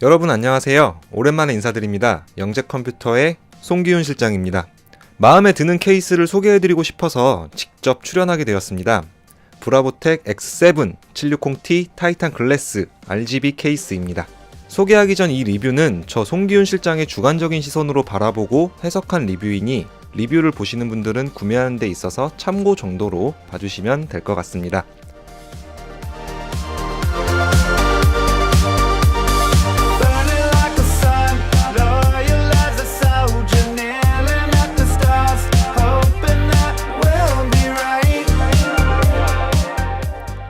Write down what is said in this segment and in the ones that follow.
여러분 안녕하세요. 오랜만에 인사드립니다. 영재 컴퓨터의 송기훈 실장입니다. 마음에 드는 케이스를 소개해드리고 싶어서 직접 출연하게 되었습니다. 브라보텍 X7 760T 타이탄 글래스 RGB 케이스입니다. 소개하기 전 이 리뷰는 저 송기훈 실장의 주관적인 시선으로 바라보고 해석한 리뷰이니 리뷰를 보시는 분들은 구매하는 데 있어서 참고 정도로 봐주시면 될 것 같습니다.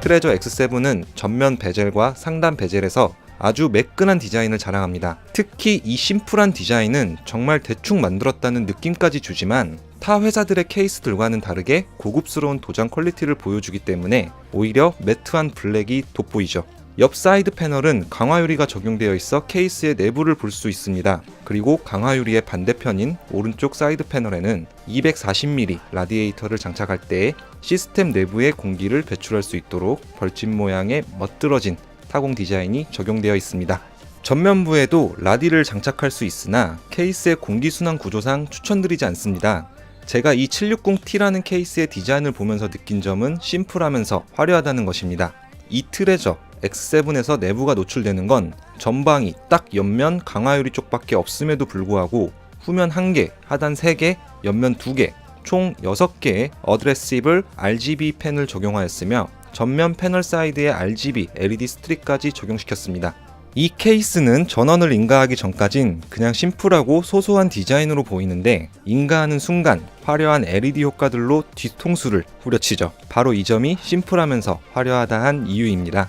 트레저 X7은 전면 베젤과 상단 베젤에서 아주 매끈한 디자인을 자랑합니다. 특히 이 심플한 디자인은 정말 대충 만들었다는 느낌까지 주지만 타 회사들의 케이스들과는 다르게 고급스러운 도장 퀄리티를 보여주기 때문에 오히려 매트한 블랙이 돋보이죠. 옆 사이드 패널은 강화유리가 적용되어 있어 케이스의 내부를 볼 수 있습니다. 그리고 강화유리의 반대편인 오른쪽 사이드 패널에는 240mm 라디에이터를 장착할 때 시스템 내부의 공기를 배출할 수 있도록 벌집 모양의 멋들어진 타공 디자인이 적용되어 있습니다. 전면부에도 라디를 장착할 수 있으나 케이스의 공기순환 구조상 추천드리지 않습니다. 제가 이 760T라는 케이스의 디자인을 보면서 느낀 점은 심플하면서 화려하다는 것입니다. 이 트레저 X7에서 내부가 노출되는 건 전방이 딱 옆면 강화유리 쪽밖에 없음에도 불구하고 후면 1개, 하단 3개, 옆면 2개, 총 6개의 어드레시블 RGB 펜을 적용하였으며 전면 패널 사이드에 RGB LED 스트립까지 적용시켰습니다. 이 케이스는 전원을 인가하기 전까진 그냥 심플하고 소소한 디자인으로 보이는데 인가하는 순간 화려한 LED 효과들로 뒤통수를 후려치죠. 바로 이 점이 심플하면서 화려하다 한 이유입니다.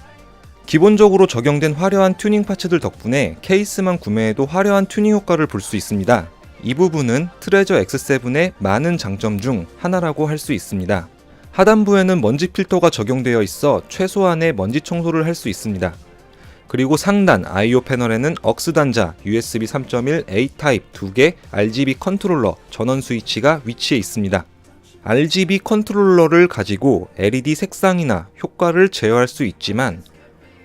기본적으로 적용된 화려한 튜닝 파츠들 덕분에 케이스만 구매해도 화려한 튜닝 효과를 볼 수 있습니다. 이 부분은 트레저 X7의 많은 장점 중 하나라고 할 수 있습니다. 하단부에는 먼지 필터가 적용되어 있어 최소한의 먼지 청소를 할 수 있습니다. 그리고 상단 I/O 패널에는 억스 단자, USB 3.1 A 타입 2개, RGB 컨트롤러, 전원 스위치가 위치해 있습니다. RGB 컨트롤러를 가지고 LED 색상이나 효과를 제어할 수 있지만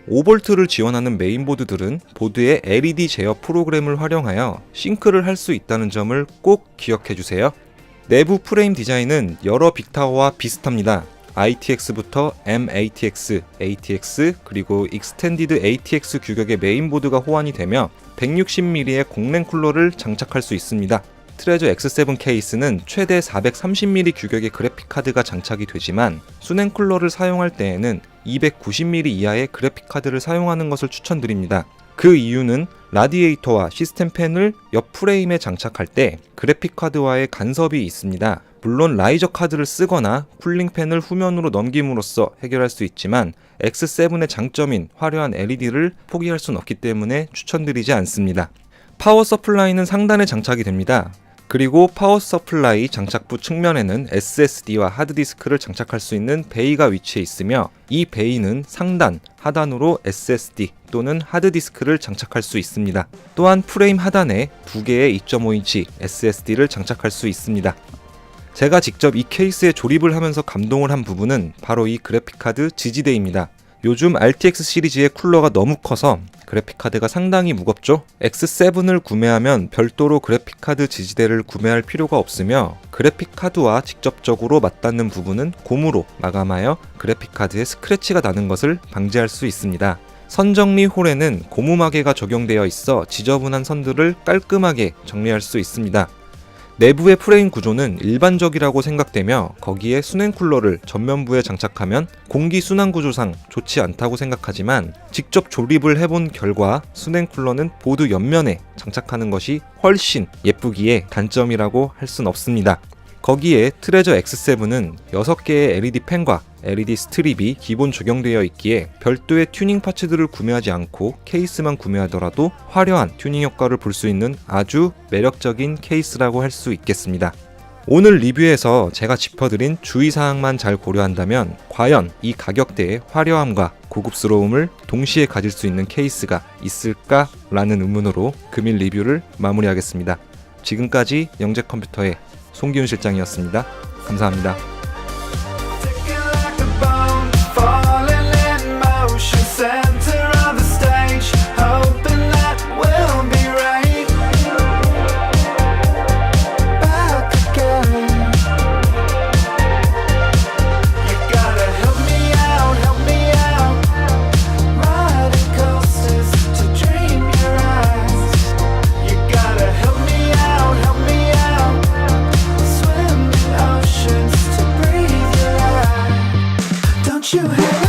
5V를 지원하는 메인보드들은 보드에 LED 제어 프로그램을 활용하여 싱크를 할 수 있다는 점을 꼭 기억해 주세요. 내부 프레임 디자인은 여러 빅타워와 비슷합니다. ITX부터 MATX, ATX, 그리고 익스텐디드 ATX 규격의 메인보드가 호환이 되며 160mm의 공랭 쿨러를 장착할 수 있습니다. 트레저 X7 케이스는 최대 430mm 규격의 그래픽 카드가 장착이 되지만 수냉 쿨러를 사용할 때에는 290mm 이하의 그래픽 카드를 사용하는 것을 추천드립니다. 그 이유는 라디에이터와 시스템 팬을 옆 프레임에 장착할 때 그래픽 카드와의 간섭이 있습니다. 물론 라이저 카드를 쓰거나 쿨링 팬을 후면으로 넘김으로써 해결할 수 있지만 X7의 장점인 화려한 LED를 포기할 수는 없기 때문에 추천드리지 않습니다. 파워 서플라이는 상단에 장착이 됩니다. 그리고 파워 서플라이 장착부 측면에는 SSD와 하드디스크를 장착할 수 있는 베이가 위치해 있으며 이 베이는 상단, 하단으로 SSD 또는 하드디스크를 장착할 수 있습니다. 또한 프레임 하단에 두 개의 2.5인치 SSD를 장착할 수 있습니다. 제가 직접 이 케이스에 조립을 하면서 감동을 한 부분은 바로 이 그래픽카드 지지대입니다. 요즘 RTX 시리즈의 쿨러가 너무 커서 그래픽카드가 상당히 무겁죠? X7을 구매하면 별도로 그래픽카드 지지대를 구매할 필요가 없으며 그래픽카드와 직접적으로 맞닿는 부분은 고무로 마감하여 그래픽카드에 스크래치가 나는 것을 방지할 수 있습니다. 선정리 홀에는 고무 마개가 적용되어 있어 지저분한 선들을 깔끔하게 정리할 수 있습니다. 내부의 프레임 구조는 일반적이라고 생각되며 거기에 수냉 쿨러를 전면부에 장착하면 공기 순환 구조상 좋지 않다고 생각하지만 직접 조립을 해본 결과 수냉 쿨러는 보드 옆면에 장착하는 것이 훨씬 예쁘기에 단점이라고 할 순 없습니다. 거기에 트레저 X7은 6개의 LED 펜과 LED 스트립이 기본 적용되어 있기에 별도의 튜닝 파츠들을 구매하지 않고 케이스만 구매하더라도 화려한 튜닝 효과를 볼 수 있는 아주 매력적인 케이스라고 할 수 있겠습니다. 오늘 리뷰에서 제가 짚어드린 주의사항만 잘 고려한다면 과연 이 가격대의 화려함과 고급스러움을 동시에 가질 수 있는 케이스가 있을까 라는 의문으로 금일 리뷰를 마무리하겠습니다. 지금까지 영재컴퓨터의 송기훈 실장이었습니다. 감사합니다. you